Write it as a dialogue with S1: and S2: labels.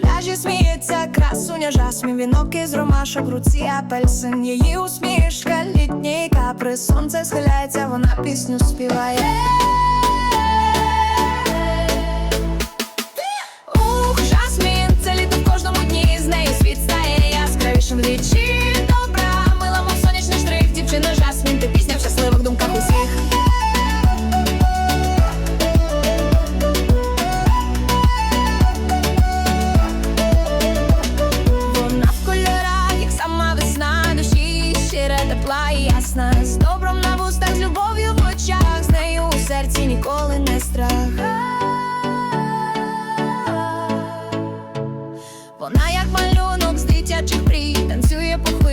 S1: Пляжі сміється красуня, жасмін вінок із ромашок, руці апельсин Її усмішка, літній капри, сонце схиляється, вона пісню співає. нас, З добром на вустах, з любов'ю в очах, з нею у серці ніколи не страх. Вона, як малюнок, з дитячих прій танцює по